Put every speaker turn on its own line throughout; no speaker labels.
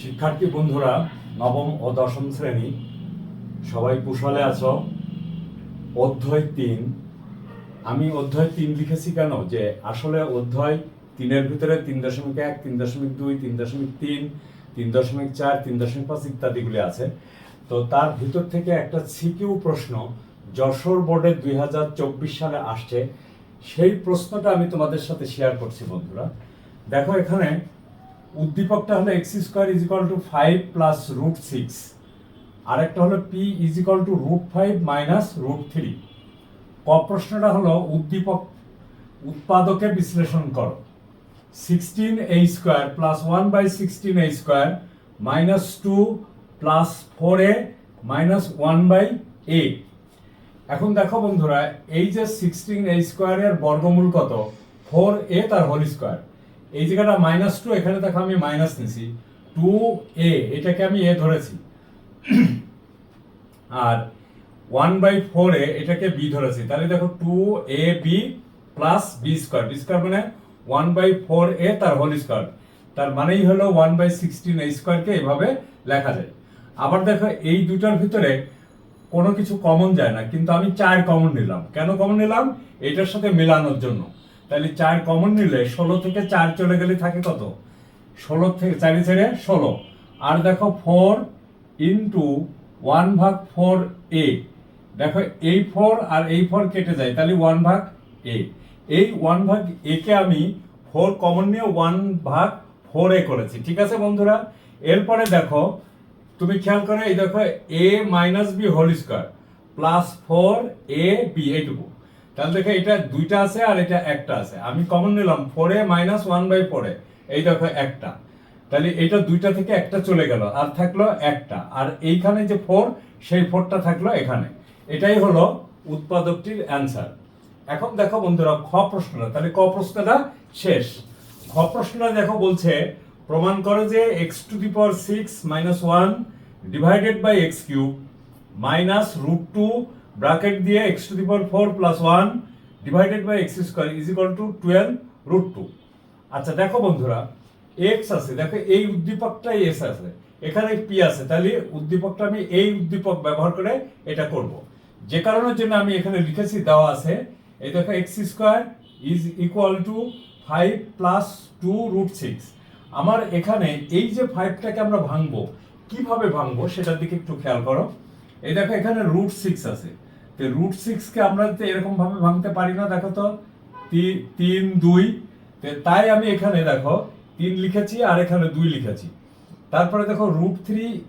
শিক্ষার্থী বন্ধুরা, নবম ও দশম শ্রেণি, সবাই কুশলে আছো? অধ্যায় তিন। আমি অধ্যায় তিন লিখেছি কেন? যে আসলে অধ্যায় তিনের ভিতরে তিন দশমিক এক, তিন দশমিক দুই, তিন দশমিক তিন তিন দশমিক চার, তিন দশমিক পাঁচ ইত্যাদিগুলি আছে। তো তার ভিতর থেকে একটা সিকিউ প্রশ্ন যশোর বোর্ডে দুই হাজার চব্বিশ সালে আসছে। সেই প্রশ্নটা আমি তোমাদের সাথে শেয়ার করছি বন্ধুরা। দেখো এখানে উদ্দীপকটা হলো x square is equal to five plus root six আরেকটা হলো p is equal to root five minus root three ক প্রশ্নটা হলো উদ্দীপক উৎপাদকে বিশ্লেষণ করো। Sixteen a square plus one by sixteen a square minus two plus four a minus one by a এখন দেখো বন্ধুরা, এই যে সিক্সটিন এ স্কোয়ারের বর্গমূল কত? ফোর এ তার হোল স্কোয়ার এই জায়গাটা মাইনাস টু এখানে দেখো আমি মাইনাস নিছি। টু এ এটাকে আমি এ ধরেছি। আর ওয়ান বাই ফোর এ এটাকে বি ধরেছি। তাহলে দেখো two a b plus b square b square মানে ওয়ান বাই ফোর এ তার হোল স্কোয়ার তার মানেই হলো ওয়ান বাই সিক্সটিন এ স্কোয়ারকে এভাবে লেখা যায়। আবার দেখো এই দুটার ভিতরে কোনো কিছু কমন যায় না, কিন্তু আমি চার কমন নিলাম। কেন কমন নিলাম? এটার সাথে মেলানোর জন্য। তাহলে চার কমন নিলে ষোলো থেকে চার চলে গেলে থাকে কত? ষোলো থেকে চারি ছেড়ে ষোলো। আর দেখো ফোর ইন্টু ওয়ান ভাগ ফোর এ দেখো এই ফোর আর এই ফোর কেটে যায়, তাহলে ওয়ান ভাগ এ এই ওয়ান ভাগ এ কে আমি ফোর কমন নিয়ে ওয়ান ভাগ ফোর এ করেছি। ঠিক আছে বন্ধুরা? এরপরে দেখো, তুমি খেয়াল করে, এই দেখো a minus b whole square plus four a b এইটুকু। তাহলে দেখো এটা দুইটা আছে আর এটা একটা আছে। আমি কমন নিলাম ফোরে মাইনাস ওয়ান বাই ফোরে এই দেখো একটা। তাহলে এটা দুইটা থেকে একটা চলে গেল, আর থাকল একটা। আর এইখানে যে ফোর সেই ফোরটা থাকল এখানে। এটাই হলো উৎপাদকটির অ্যান্সার এখন দেখো বন্ধুরা, খ প্রশ্নটা। তাহলে ক প্রশ্নটা শেষ। খ প্রশ্নটা দেখো বলছে, প্রমাণ করো যে x to the power six minus one divided by x cube minus root two bracket দিয়ে x to the power four plus one divided by x square is equal to twelve root two আচ্ছা দেখো বন্ধুরা x আছে, দেখো এই উদ্দীপকটাই S আছে, এখানে P আছে, তাহলে উদ্দীপকটা আমি এই উদ্দীপক ব্যবহার করে এটা করব। যে কারণের জন্য আমি এখানে লিখেছি, দেওয়া আছে, এই দেখো x square is equal to five plus two root six আমার এখানে এই যে ফাইভটাকে আমরা ভাঙবো, কীভাবে ভাঙবো সেটার দিকে একটু খেয়াল করো। এই দেখো এখানে রুট সিক্স আছে। তো রুট সিক্সকে আমরা এরকম ভাবে ভাঙতে পারি না, দেখো তো, তি- তিন, দুই তাই আমি এখানে দেখো, তিন লিখেছি আর এখানে দুই লিখেছি। তারপরে দেখো root three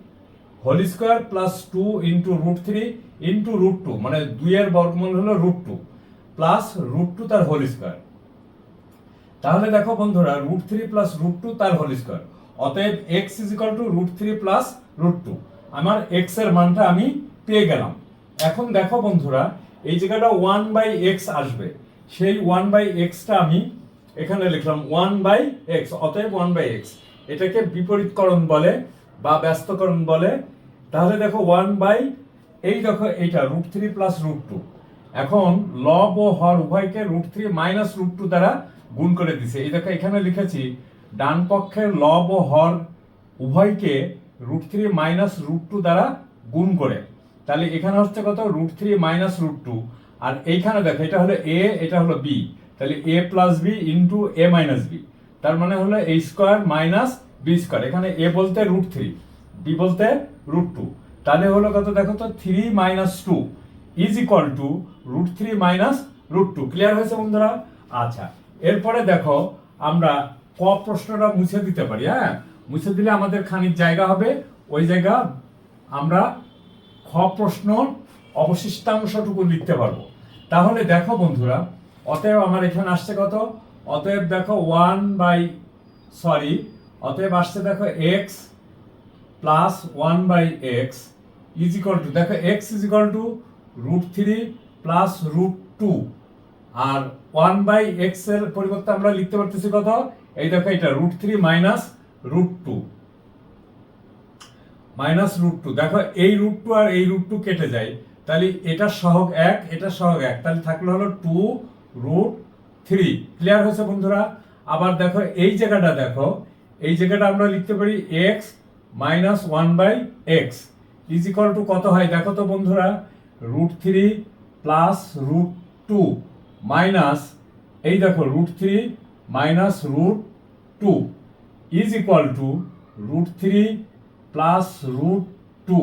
whole square plus two into root three into root two মানে দুইয়ের বর্গমূল হলো root two plus root two তার হোল স্কোয়ার তাহলে দেখো বন্ধুরা root three plus root two তার হোল স্কোয়ার অতএব x is equal to root three plus root two আমার এক্সের মানটা আমি পেয়ে গেলাম। এখন দেখো বন্ধুরা, এই জায়গাটা ওয়ান বাই এক্স আসবে। সেই ওয়ান বাই এক্সটা আমি এখানে লিখলাম ওয়ান বাই এক্স অতএব ওয়ান বাই এক্স এটাকে বিপরীতকরণ বলে বা ব্যস্তকরণ বলে। তাহলে দেখো ওয়ান বাই এই দেখো এইটা root three plus root two এখন লব ও হর উভয়কে root three minus root two দ্বারা গুণ করে দিছে। এই দেখো এখানে লিখেছি, ডান পক্ষের লব ও হর উভয়কে root three minus root two দ্বারা গুণ করে। তাহলে এখানে হচ্ছে কত? Root three minus root two আর এইখানে দেখো, এটা হলো এ এটা হলো বি তাহলে a plus b into a minus b তার মানে হলো a square minus b square এখানে এ বলতে রুট থ্রি বি বলতে রুট টু তাহলে হলো কত দেখো তো? Three minus two is equal to root three minus root two clear হয়েছে বন্ধুরা? আচ্ছা এরপরে দেখো আমরা ক প্রশ্নটা মুছে দিতে পারি হ্যাঁ? মুছে দিলে আমাদের খানিক জায়গা হবে। ওই জায়গা আমরা খ প্রশ্ন অবশিষ্টাংশটুকু লিখতে পারব। তাহলে দেখো বন্ধুরা, অতএব আমার এখানে আসছে কত? অতএব দেখো ওয়ান বাই সরি অতএব আসছে দেখো x plus one by x is equal to দেখো x is equal to root three plus root two R one by এক্সের পরিবর্তে আমরা লিখতে পারতেছি কত? এই দেখো এটা root three minus root two minus root two. দেখো, এই রুট টু আর এই রুট টু কেটে যায়, তাহলে এটা সহগ এক, এটা সহগ এক, তাহলে থাকল হলো টু রুট থ্রি। ক্লিয়ার হয়েছে বন্ধুরা? আবার দেখো, এই জায়গাটা দেখো, এই জায়গাটা আমরা লিখতে পারি x minus one by x is equal to কত হয়? দেখো তো বন্ধুরা, root three plus root two minus এই দেখো, root three minus root two is equal to root three plus root two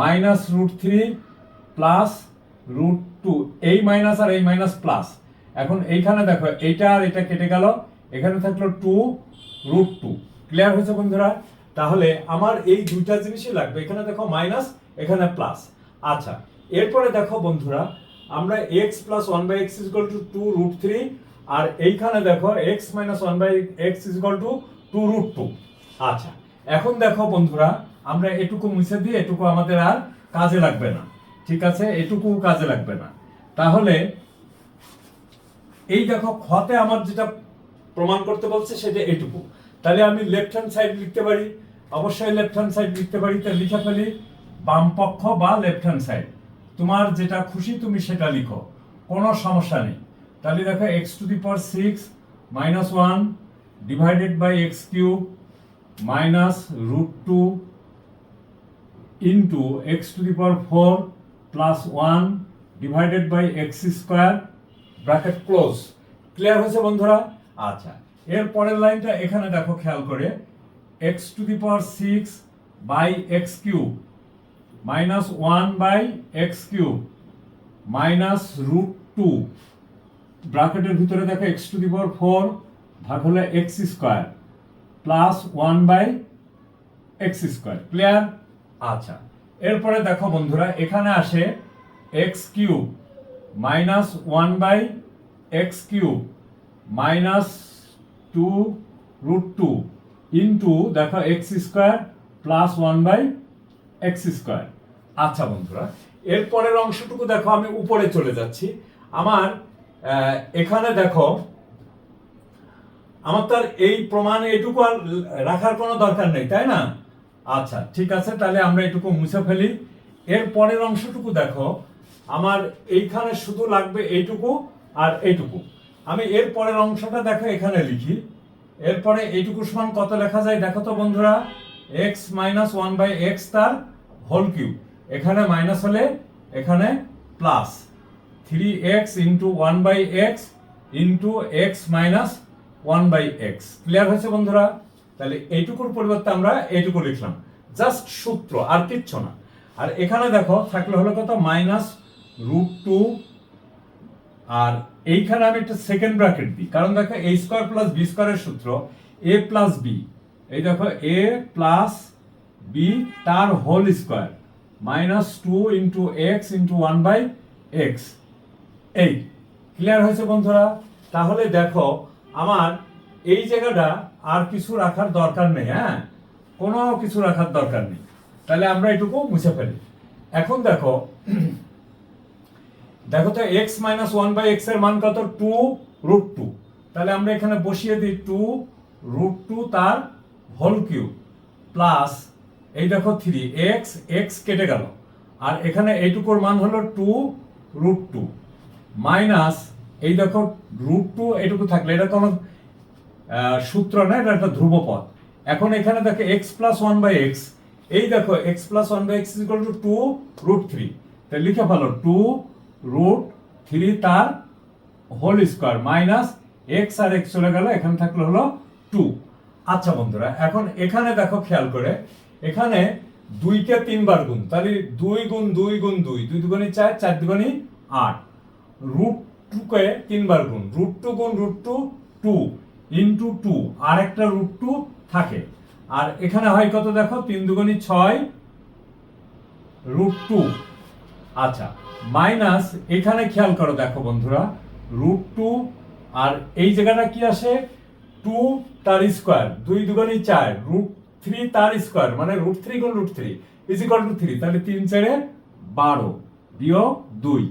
minus root three plus root two এই minus আর এই মাইনাস প্লাস এখন এইখানে দেখো, এইটা আর এটা কেটে গেল, এখানে থাকল টু রুট টু ক্লিয়ার হয়েছে বন্ধুরা? তাহলে আমার এই দুইটা জিনিসই লাগবে, এখানে দেখো মাইনাস এখানে প্লাস আচ্ছা এরপরে দেখো বন্ধুরা, আমরা x plus one by x is equal to two root three আর এইখানে দেখো x minus one by x is equal to two root two আচ্ছা এখন দেখো বন্ধুরা, আমরা এটুকু মুছে দিয়ে এটুকু আমাদের আর কাজে লাগবে না। ঠিক আছে? এটুকু কাজে লাগবে না। তাহলে এই দেখো, খতে আমার যেটা প্রমাণ করতে বলছে সেটা এটুকু। তাহলে আমি লেফট হ্যান্ড সাইড লিখতে পারি। অবশ্যই লেফট হ্যান্ড সাইড লিখতে পারি। তাহলে লিখে ফেলি, বাম পক্ষ বা লেফট হ্যান্ড সাইড তোমার যেটা খুশি তুমি সেটা লিখো। কোনো সমস্যা নেই। তাহলে দেখো x to the power six minus one divided by x cube minus root two into x to the power four plus one divided by x square bracket close clear হয়েছে বন্ধুরা? আচ্ছা এর পরের লাইনটা এখানে দেখো, খেয়াল করে। X to the power six by x cube minus one by x cube minus root two ব্র্যাকেটের ভিতরে দেখো x to the power four ভাগ হলে x square plus one by x square clear আচ্ছা। এরপরে দেখো বন্ধুরা এখানে আসে x cube minus one by x cube minus two root two into দেখো x square plus one by x square আচ্ছা বন্ধুরা এরপরের অংশটুকু দেখো আমি উপরে চলে যাচ্ছি। আমার এখানে দেখো আমার তো আর এই প্রমাণ এটুকু আর রাখার কোনো দরকার নেই, তাই না? আচ্ছা ঠিক আছে, তাহলে আমরা এটুকু মুছে ফেলি। এর পরের অংশটুকু দেখো। আমার এইখানে শুধু লাগবে এইটুকু আর এইটুকু। আমি এর পরের অংশটা দেখো, এখানে লিখি। এরপরে এইটুকু সমান কত লেখা যায় দেখো তো বন্ধুরা। X minus one by x তার হোল কিউব এখানে মাইনাস হলে এখানে plus three x into one by x into x minus one by x. Clear হয়েছে বন্ধুরা? তাহলে এইটুকুর পরিবর্তে আমরা এইটুকু লিখলাম। জাস্ট সূত্র, আর কিচ্ছু না। আর এখানে দেখো, থাকলে হলো কত? Minus root two. আর এইখানে আমি একটা সেকেন্ড ব্র্যাকেট দিই। কারণ দেখো, এ স্কোয়ার প্লাস বি স্কোয়ারের সূত্র, এ প্লাস বি। এই দেখো, এ প্লাস বি তার whole square. Minus two into x into one by x. এই, ক্লিয়ার হয়েছে বন্ধুরা? তাহলে দেখো আমার এই জায়গাটা আর কিছু রাখার দরকার নেই হ্যাঁ? কোনো কিছু রাখার দরকার নেই। তাহলে আমরা এটুকু মুছে ফেলি। এখন দেখো দেখো তো এক্স মাইনাস ওয়ান বাই এক্সের মান কত? টু রুট টু তাহলে আমরা এখানে বসিয়ে দিই টু রুট টু তার হোল কিউব প্লাস এই দেখো থ্রি এক্স এক্স কেটে গেল। আর এখানে এইটুকুর মান হলো টু রুট টু মাইনাস এই দেখো রুট টু এইটুকু থাকলে, এটা কোনো সূত্র না, এটা একটা ধ্রুবপদ এখন এখানে দেখো x plus one by x এই দেখো x plus one by x equal to two root three তাই লিখে ফেলো টু রুট থ্রি তার হোল স্কোয়ার মাইনাস এক্স আর এক্স চলে গেল, এখানে থাকল হলো টু আচ্ছা বন্ধুরা, এখন এখানে দেখো, খেয়াল করে, এখানে দুইকে তিনবার গুণ, তাহলে দুই গুণ দুই গুণ দুই দুই দুগুণি চার চার দুগুণি আট। রুট টুকে তিনবার গুণ। রুট টু গুণ root two two into two আর একটা রুট টু থাকে। আর এখানে হয় কত দেখো? তিন দুগুণি ছয় রুট টু আচ্ছা মাইনাস এখানে খেয়াল করো দেখো বন্ধুরা রুট টু আর এই জায়গাটা কি আসে? টু তার স্কোয়ার, দুই দুগুণি চার, রুট থ্রি তার স্কোয়ার মানে রুট থ্রি গুণ root three, is equal to three, তাহলে তিন চারে বারো, বিয়োগ দুই।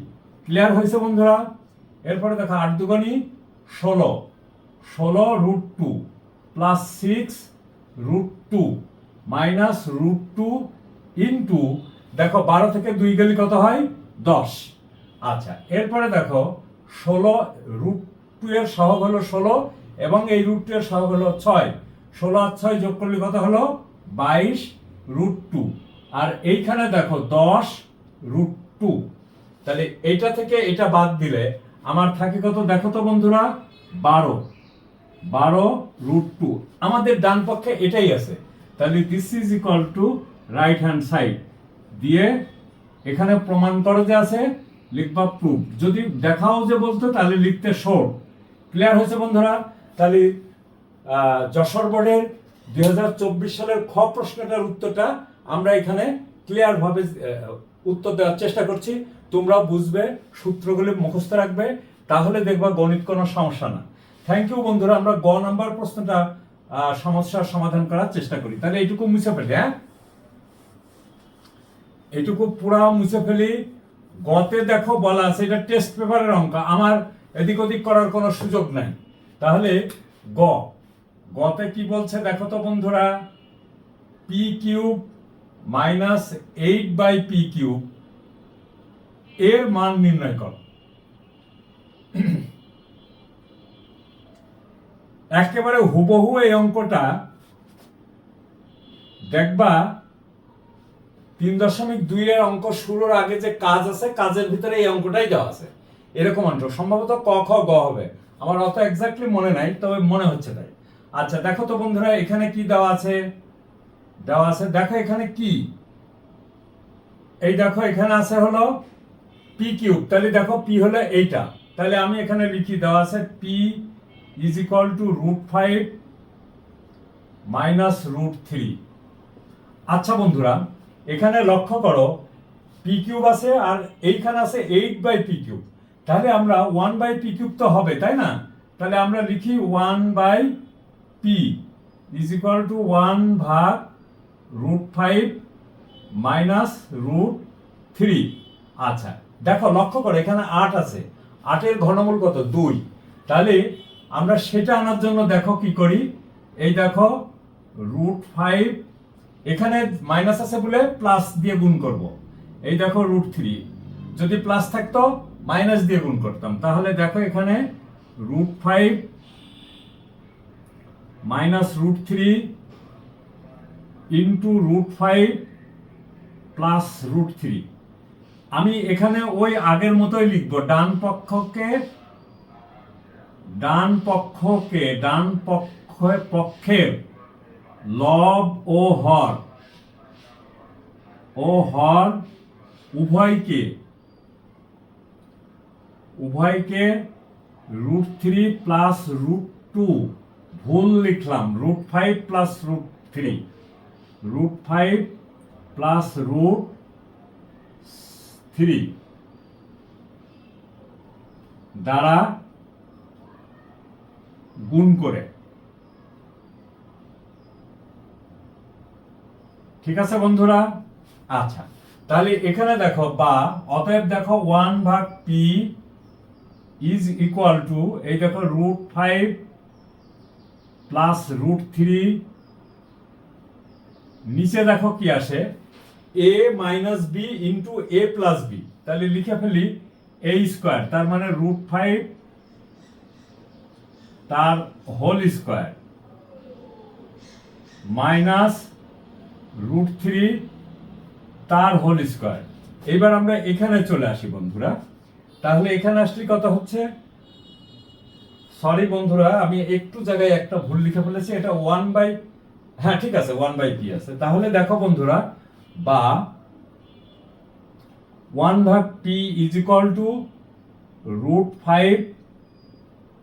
ক্লিয়ার হয়েছে বন্ধুরা? এরপরে দেখো আট দুগুণি ষোলো। ষোলো root two plus six root two minus root two into দেখো বারো থেকে দুই গেলে কত হয়? দশ। আচ্ছা এরপরে দেখো ষোলো রুট টু এর সহগ হলো ষোলো এবং এই রুট টু এর সহগ হলো ছয়। ষোলো আর ছয় যোগ করলে কত হলো? বাইশ রুট টু আর এইখানে দেখো দশ রুট টু তাহলে এইটা থেকে এটা বাদ দিলে আমার থাকে কত? দেখো তো বন্ধুরা, বারো। বারো রুট টু আমাদের ডান পক্ষে এটাই আছে। তাহলে this is equal to right hand side দিয়ে এখানে প্রমাণ করো যে আছে, লিখবা প্রুফ যদি দেখাও যে বলতো, তাহলে লিখতে শোর ক্লিয়ার হয়েছে বন্ধুরা? তাহলে যশোর বোর্ডের দুই হাজার চব্বিশ সালের খ প্রশ্নটার উত্তরটা আমরা এখানে ক্লিয়ার ভাবে উত্তর দেওয়ার চেষ্টা করছি। তোমরা বুঝবে, সূত্রগুলি মুখস্থ রাখবে, তাহলে দেখবা গণিত কোনো সমস্যা না। থ্যাংক ইউ বন্ধুরা, আমরা গ নাম্বার প্রশ্নটা সমস্যার সমাধান করার চেষ্টা করি। তাহলে এইটুকু মুছে ফেলি হ্যাঁ? এটুকু পুরা মুছে ফেলি। গতে দেখো বলা আছে, এটা টেস্ট পেপারের অঙ্ক। আমার এদিক ওদিক করার কোনো সুযোগ নাই। তাহলে গ। গতে কি বলছে দেখো তো বন্ধুরা p cube minus eight by p cube এর মান নির্ণয় করো। একেবারে হুবহু এই অঙ্কটা দেখবা, তিন দশমিক দুই এর অঙ্ক শুরুর আগে যে কাজ আছে, কাজের ভিতরে এই অঙ্কটাই দেওয়া আছে। এরকম অঙ্ক, সম্ভবত ক, খ, গ হবে। আমার অত এক্স্যাক্টলি মনে নাই, তবে মনে হচ্ছে তাই। আচ্ছা দেখো তো বন্ধুরা, এখানে কি দেওয়া আছে? দেওয়া আছে, দেখো এখানে কি? এই দেখো, এখানে আছে হলো পি কিউব তাহলে দেখো পি হলো এইটা। তাহলে আমি এখানে লিখি, দেওয়া আছে p is equal to root five minus root three আচ্ছা বন্ধুরা, এখানে লক্ষ্য করো পি কিউব আছে আর এইখানে আছে এইট বাই পি কিউব তাহলে আমরা ওয়ান বাই পি কিউব তো হবে, তাই না? তাহলে আমরা লিখি one by p is equal to one ভাগ root five minus root three আচ্ছা দেখো, লক্ষ্য করো, এখানে আট আছে। আটের ঘনমূল কত? দুই। তাহলে আমরা সেটা আনার জন্য দেখো কি করি? এই দেখো রুট ফাইভ এখানে মাইনাস আছে বলে প্লাস দিয়ে গুণ করব। এই দেখো রুট থ্রি যদি প্লাস থাকতো মাইনাস দিয়ে গুণ করতাম। তাহলে দেখো, এখানে root five minus root three into root five plus root three আমি এখানে ওই আগের মতোই লিখব, ডান পক্ষকে ডান পক্ষকে, ডান পক্ষ পক্ষের লব ও হর। ও হর উভয়কে উভয়কে root three plus root two ভুল লিখলাম root five plus root three root five plus root three. দ্বারা গুণ করে। ঠিক আছে বন্ধুরা? আচ্ছা তাহলে এখানে দেখো বা, অতএব দেখো ওয়ান ভাগ পি ইজ ইকুয়াল টু এই দেখো root five plus root three নিচে দেখো কি আসে? A minus b into a plus b তাহলে লিখে ফেলি এ স্কোয়ার তার মানে রুট ফাইভ তার whole square minus root three তার হোল স্কোয়ার এবার আমরা এখানে চলে আসি বন্ধুরা। তাহলে এখানে আসলে কত হচ্ছে? সরি বন্ধুরা, আমি একটু জায়গায় একটা ভুল লিখে ফেলেছি, এটা ওয়ান বাই হ্যাঁ ঠিক আছে ওয়ান বাই পি আছে। তাহলে দেখো বন্ধুরা বা ওয়ান ভাগ p is equal to root five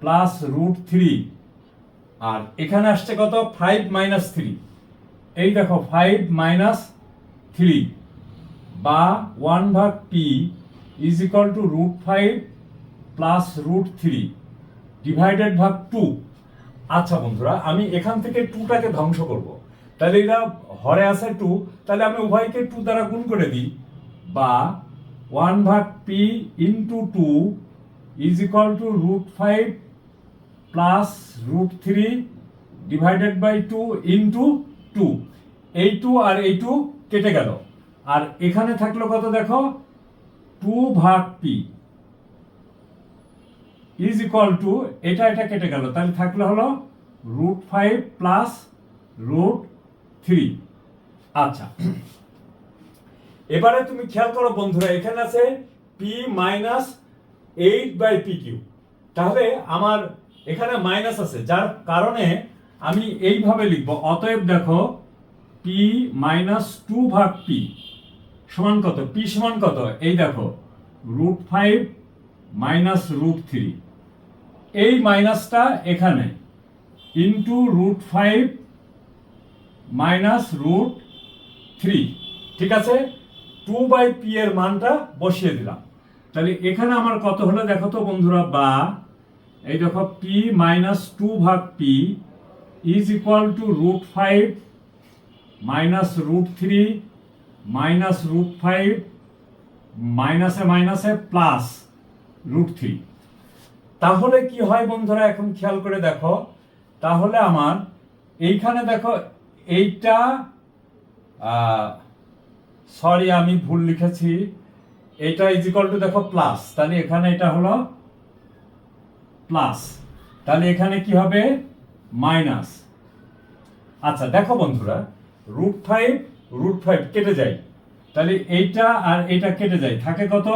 plus root three আর এখানে আসছে কত? ফাইভ মাইনাস থ্রি এই দেখো ফাইভ মাইনাস থ্রি বা ওয়ান ভাগ p is equal to root five plus root three divided ভাগ টু আচ্ছা বন্ধুরা, আমি এখান থেকে টুটাকে ধ্বংস করব। তাহলে এটা হরে আছে টু তাহলে আমি উভয়কে টু দ্বারা গুণ করে দিই। বা ওয়ান ভাগ p into two is equal to root five plus root three divided by two into two এই টু আর এই টু কেটে গেল। আর এখানে থাকল কত দেখো? টু ভাগ পি ইজ ইকুয়াল টু এটা এটা কেটে গেল। তাহলে থাকল হলো root five plus root three. আচ্ছা। এবারে তুমি খেয়াল করো বন্ধুরা, এখানে আছে p minus eight by p cube তাহলে আমার এখানে মাইনাস আছে, যার কারণে আমি এইভাবে লিখব। অতএব দেখো পি মাইনাস টু ভাগ পি সমান কত? পি সমান কত? এই দেখো root five minus root three এই মাইনাসটা এখানে into root five minus root three ঠিক আছে? টু বাই পি এর মানটা বসিয়ে দিলাম। তাহলে এখানে আমার কত হলো দেখো তো বন্ধুরা? বা, এই দেখো পি মাইনাস টু ভাগ p is equal to root five minus root three minus root five মাইনাসে মাইনাসে প্লাস রুট থ্রি তাহলে কি হয় বন্ধুরা? এখন খেয়াল করে দেখো। তাহলে আমার এইখানে দেখো এইটা সরি আমি ভুল লিখেছি। এটা ইজ ইকাল টু দেখো প্লাস তাহলে এখানে এটা হলো প্লাস তাহলে এখানে কি হবে? মাইনাস আচ্ছা দেখো বন্ধুরা রুট ফাইভ রুট ফাইভ কেটে যায়। তাহলে এইটা আর এটা কেটে যায়। থাকে কত?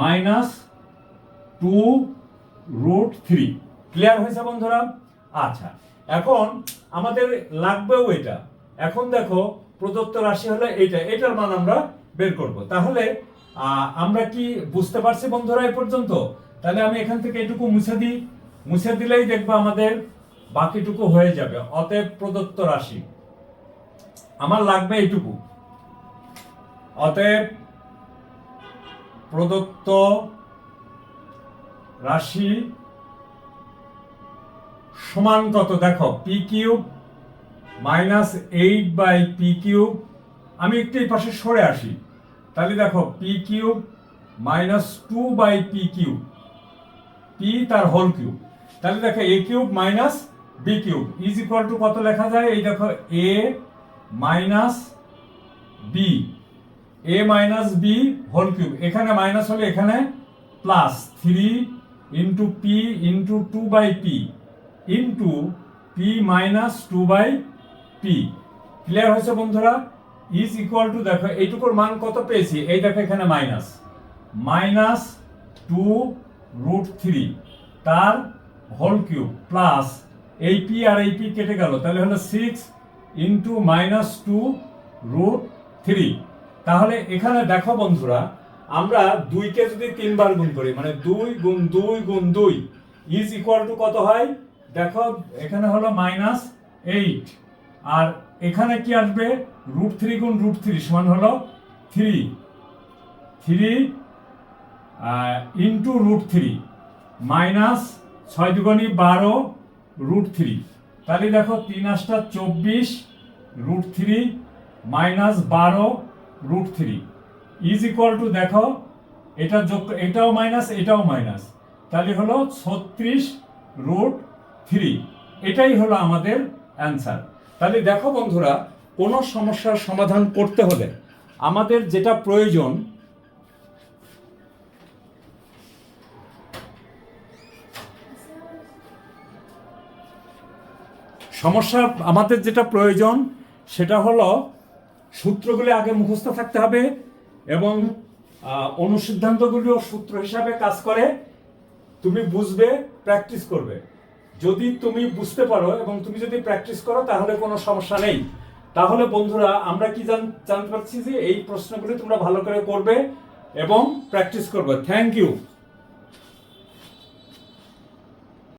Minus two root three clear হয়েছে বন্ধুরা? আচ্ছা এখন আমাদের লাগবেও এটা। এখন দেখো, প্রদত্ত রাশি হলো এইটা, এটার মান আমরা বের করব। তাহলে আমরা কি বুঝতে পারছি বন্ধুরা এ পর্যন্ত? তাহলে আমি এখান থেকে এটুকু মুছে দিই। মুছে দিলেই দেখব আমাদের বাকিটুকু হয়ে যাবে, অতএব প্রদত্ত রাশি। আমার লাগবে এইটুকু। অতএব প্রদত্ত রাশি সমান কত? দেখো p cube minus eight by p cube আমি একটু এই পাশে সরে আসি। তাহলে দেখো p cube minus two by p cube p তার হোল কিউব তাহলে দেখো a cube minus b cube is equal to কত লেখা যায়? এই দেখো a minus b a minus b whole cube এখানে মাইনাস হলে এখানে plus three into p into two by p into p minus two by p clear হয়েছে বন্ধুরা? ইজ ইকুয়াল টু দেখো, এইটুকুর মান কত পেয়েছি? এই দেখো এখানে minus minus two root three তার হোল কিউব প্লাস এই পি আর এই পি কেটে গেল। তাহলে হলো six into minus two root three তাহলে এখানে দেখো বন্ধুরা, আমরা দুইকে যদি তিনবার গুণ করি মানে দুই গুণ দুই গুণ দুই ইজ ইকুয়াল টু কত হয়? দেখো, এখানে হলো মাইনাস এইট আর এখানে কি আসবে? রুট থ্রি গুণ রুট থ্রি সমান হলো three three into root three minus ছয় দুগুণি বারো রুট থ্রি তাহলে দেখো, তিন আটটা চব্বিশ রুট থ্রি মাইনাস বারো root three is equal to দেখো, এটা যোগ, এটাও মাইনাস এটাও মাইনাস তাহলে হলো ছত্রিশ রুট থ্রি এটাই হলো আমাদের অ্যান্সার তাহলে দেখো বন্ধুরা, কোনো সমস্যার সমাধান করতে হলে আমাদের যেটা প্রয়োজন, সমস্যা আমাদের যেটা প্রয়োজন, সেটা হলো সূত্রগুলি আগে মুখস্থ থাকতে হবে এবং অনুসিদ্ধান্তগুলিও সূত্র হিসাবে কাজ করে, তুমি বুঝবে প্র্যাকটিস করবে। যদি তুমি বুঝতে পারো এবং তুমি যদি প্র্যাকটিস করো, তাহলে কোনো সমস্যা নেই। তাহলে বন্ধুরা, আমরা কি জানতে পারছি যে এই প্রশ্নগুলি তোমরা ভালো করে করবে এবং প্র্যাকটিস করবে। Thank you